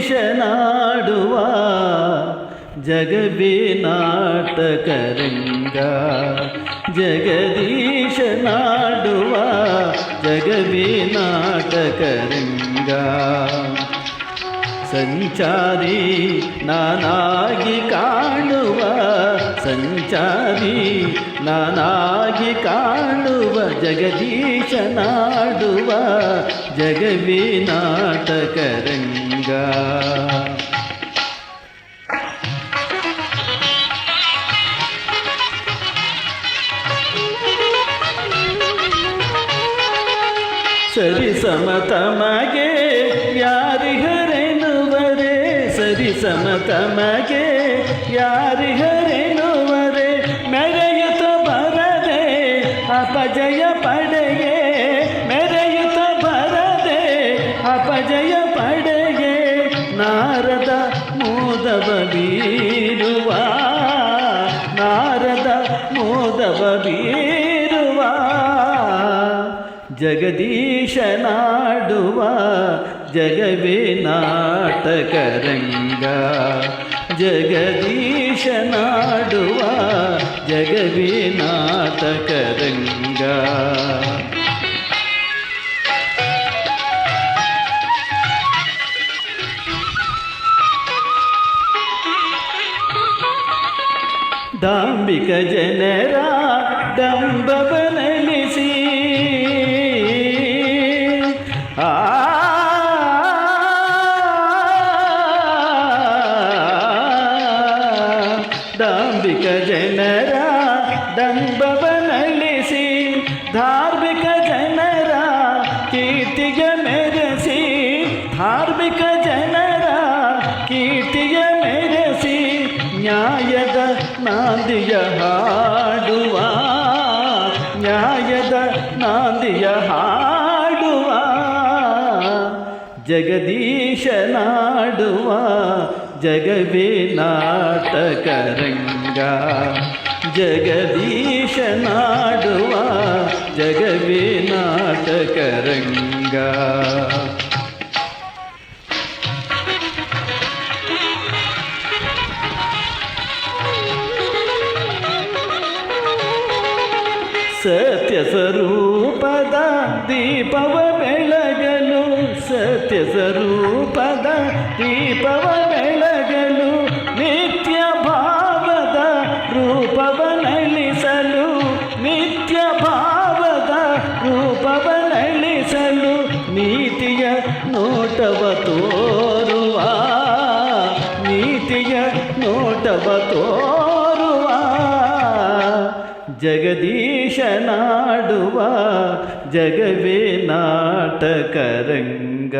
ಜಗದೀಶನಾಡುವ ಜಗವೇ ನಾಟಕರಂಗ ಜಗದೀಶನಾಡುವ ಜಗವೇ ನಾಟಕರಂಗ ಸಂಚಾರಿ ನಾನಾಗಿ ಕಾಣುವ ಸಂಚಾರಿ ನಾನಾಗಿ ಕಾಣುವ ಜಗದೀಶನಾಡುವ ಜಗವೇ ನಾಟಕರಂಗ ಸರಿ ಸಮತಮಗೆ ಸಮತಮಗೆ ಯಾರಿಗರೆನುವರೆ ಮೆರೆಯುತ್ತ ಬರದೆ ಅಪಜಯ ಪಡೆಗೆ. ಮೆರೆಯುತ್ತ ಬರದೆ ಅಪಜಯ ಪಡೆಗೆ. ನಾರದ ಮೋದವ ಜಗದೀಶನಾಡುವ ಜಗವೇ ನಾಟಕರಂಗ ಜಗದೀಶನಾಡುವ ಜಗವೇ ನಾಟಕರಂಗ ದಾಂಬಿಕ ಜನರ ದಂಬವನಲಿಸಿ ದಾಂಬಿಕ ಜನರ ದಂಬವನಲಿಸಿ ಧಾರ್ಮಿಕ ಜನರ ಕೀರ್ತಿಯ ಮೆರೆಸಿ ಧಾರ್ಮಿಕ ಜನರ ಕೀರ್ತಿಯ ಮೆರೆಸಿ ನ್ಯಾಯದ ನಾಂದಿಯ ಹಾಡುವ ನ್ಯಾಯದ ನಾಂದಿಯ ಹಾಡುವ ಜಗದೀಶನಾಡುವ ಜಗವೇ ನಾಟಕರಂಗ ಜಗದೀಶನಾಡುವ ಜಗವೇ ನಾಟಕರಂಗ ಸತ್ಯ ಸ್ವರೂಪದ ದೀಪವ ಬೆಳಗಲು ಸತ್ಯ ಸ್ವರೂಪದ ದೀಪವ ನೋಟವ ತೋರುವ ನೀತಿಯ ನೋಟವ ತೋರುವ ಜಗದೀಶನಾಡುವ ಜಗವೇ ನಾಟಕರಂಗ